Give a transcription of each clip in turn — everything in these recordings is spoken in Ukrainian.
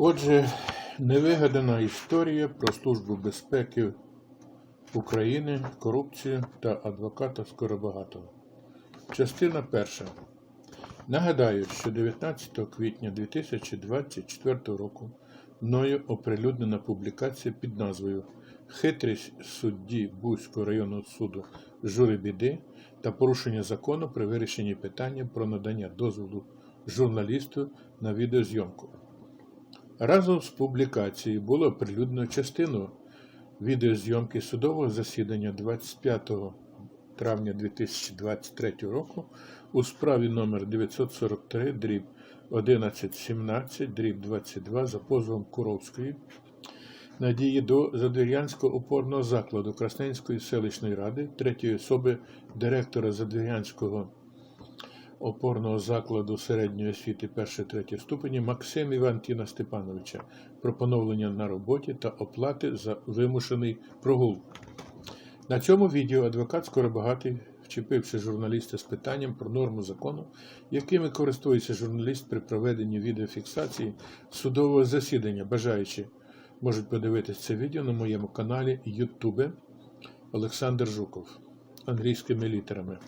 Отже, невигадана історія про Службу безпеки України, корупцію та адвоката Скоробагатого. Частина перша. Нагадаю, що 19 квітня 2024 року мною оприлюднена публікація під назвою Хитрість судді Бузького районного суду Жури Біди та порушення закону при вирішенні питання про надання дозволу журналісту на відеозйомку. Разом з публікацією було оприлюднено частину відеозйомки судового засідання 25 травня 2023 року у справі номер 943 дріб 1117 дріб 22 за позовом Куровської надії до Задвір'янського опорного закладу Красненської селищної ради, третьої особи директора Задвір'янського опорного закладу середньої освіти 1-3 ступені Максим Івантіна Степановича про поновлення на роботі та оплати за вимушений прогул. На цьому відео адвокат Скоробагатий, вчепивши журналіста з питанням про норму закону, якими користується журналіст при проведенні відеофіксації судового засідання, бажаючи, можуть подивитися це відео на моєму каналі YouTube Олександр Жуков англійськими літерами.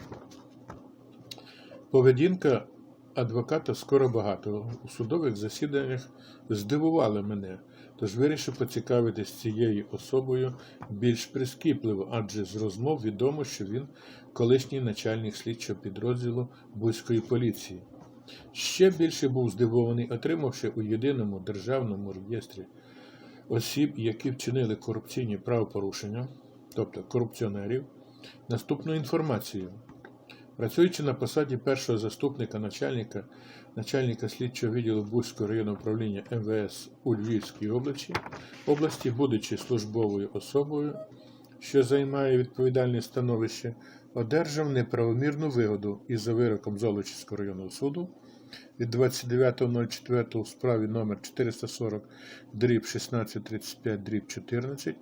Поведінка адвоката Скоробагатого у судових засіданнях здивувала мене, тож вирішив поцікавитись цією особою більш прискіпливо, адже з розмов відомо, що він колишній начальник слідчого підрозділу Бузької поліції. Ще більше був здивований, отримавши у єдиному державному реєстрі осіб, які вчинили корупційні правопорушення, тобто корупціонерів, наступну інформацію. Працюючи на посаді першого заступника начальника, начальника слідчого відділу Бузького районного управління МВС у Львівській області, області, будучи службовою особою, що займає відповідальне становище, одержав неправомірну вигоду із за вироком Золочівського районного суду від 29.04 у справі номер 440 дріб 1635 дріб 14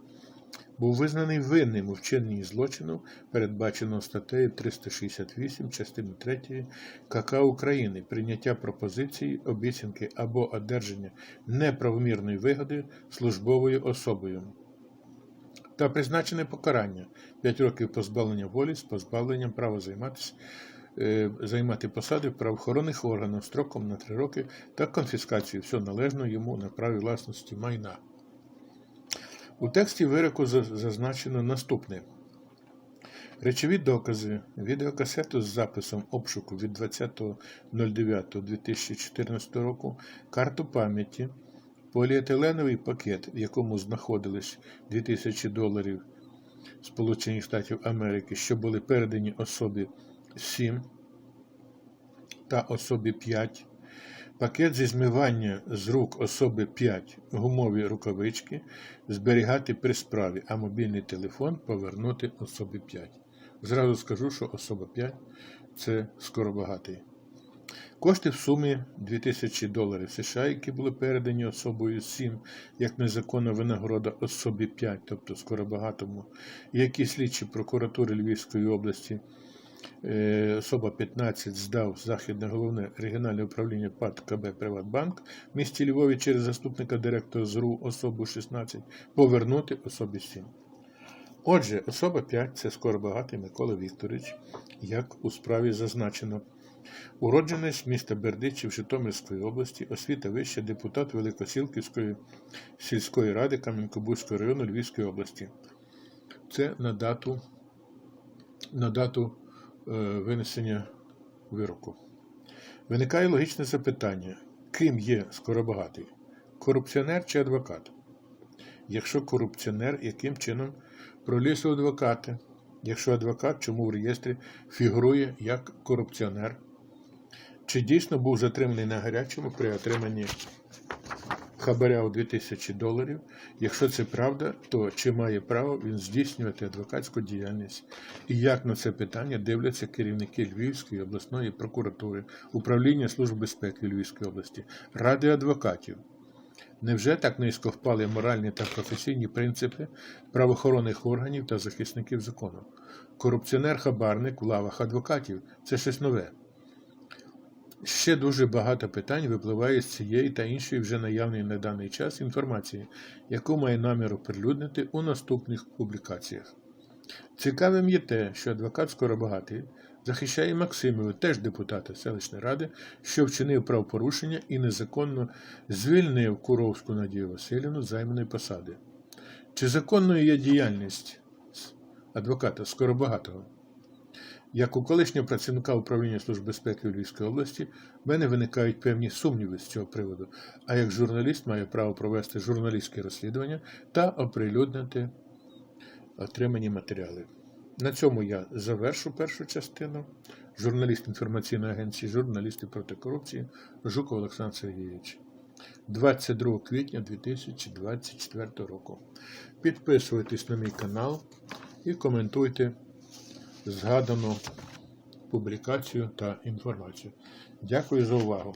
був визнаний винним у вчиненні злочину, передбаченого статтею 368 частини 3 КК України прийняття пропозиції, обіцянки або одержання неправомірної вигоди службовою особою та призначене покарання 5 років позбавлення волі з позбавленням права займатися е, займати посади правоохоронних органах строком на 3 роки та конфіскацію всього належного йому на праві власності майна. У тексті вироку зазначено наступне. Речові докази, відеокасету з записом обшуку від 20.09.2014 року, карту пам'яті, поліетиленовий пакет, в якому знаходились 2000 доларів Сполучених Штатів Америки, що були передані особі 7 та особі 5, Пакет зі змивання з рук особи 5 гумові рукавички зберігати при справі, а мобільний телефон повернути особі 5. Зразу скажу, що особа 5 це скоробагатий. Кошти в сумі 2000 доларів США, які були передані особою 7 як незаконна винагорода особі 5, тобто скоробагатому, які слідчі прокуратури Львівської області особа 15 здав Західне головне регіональне управління ПАТ КБ Приватбанк в місті Львові через заступника директора ЗРУ особу 16 повернути особі 7. Отже, особа 5 це скоробагатий Микола Вікторович, як у справі зазначено. Уродженець міста Бердичів Житомирської області, освіта вища, депутат Великосілківської сільської ради Кам'янко-Бузького району Львівської області. Це на дату, на дату е, винесення вироку. Виникає логічне запитання: ким є скоробагатий? Корупціонер чи адвокат? Якщо корупціонер, яким чином проліз у адвокати? Якщо адвокат, чому в реєстрі фігурує як корупціонер? Чи дійсно був затриманий на гарячому при отриманні хабаря у 2000 доларів? Якщо це правда, то чи має право він здійснювати адвокатську діяльність? І як на це питання дивляться керівники Львівської обласної прокуратури, управління Служби безпеки Львівської області, ради адвокатів? Невже так низько впали моральні та професійні принципи правоохоронних органів та захисників закону? Корупціонер-хабарник в лавах адвокатів це щось нове. Ще дуже багато питань випливає з цієї та іншої вже наявної на даний час інформації, яку має намір оприлюднити у наступних публікаціях. Цікавим є те, що адвокат Скоробагатий захищає Максимова, теж депутата селищної ради, що вчинив правопорушення і незаконно звільнив Куровську Надію Васильівну займаної посади. Чи законною є діяльність адвоката Скоробагатого? Як у колишнього працівника управління Служби безпеки Львівської області, в мене виникають певні сумніви з цього приводу, а як журналіст маю право провести журналістське розслідування та оприлюднити отримані матеріали. На цьому я завершу першу частину. Журналіст інформаційної агенції Журналісти проти корупції Жуков Олександр Сергійович. 22 квітня 2024 року. Підписуйтесь на мій канал і коментуйте згадану публікацію та інформацію. Дякую за увагу.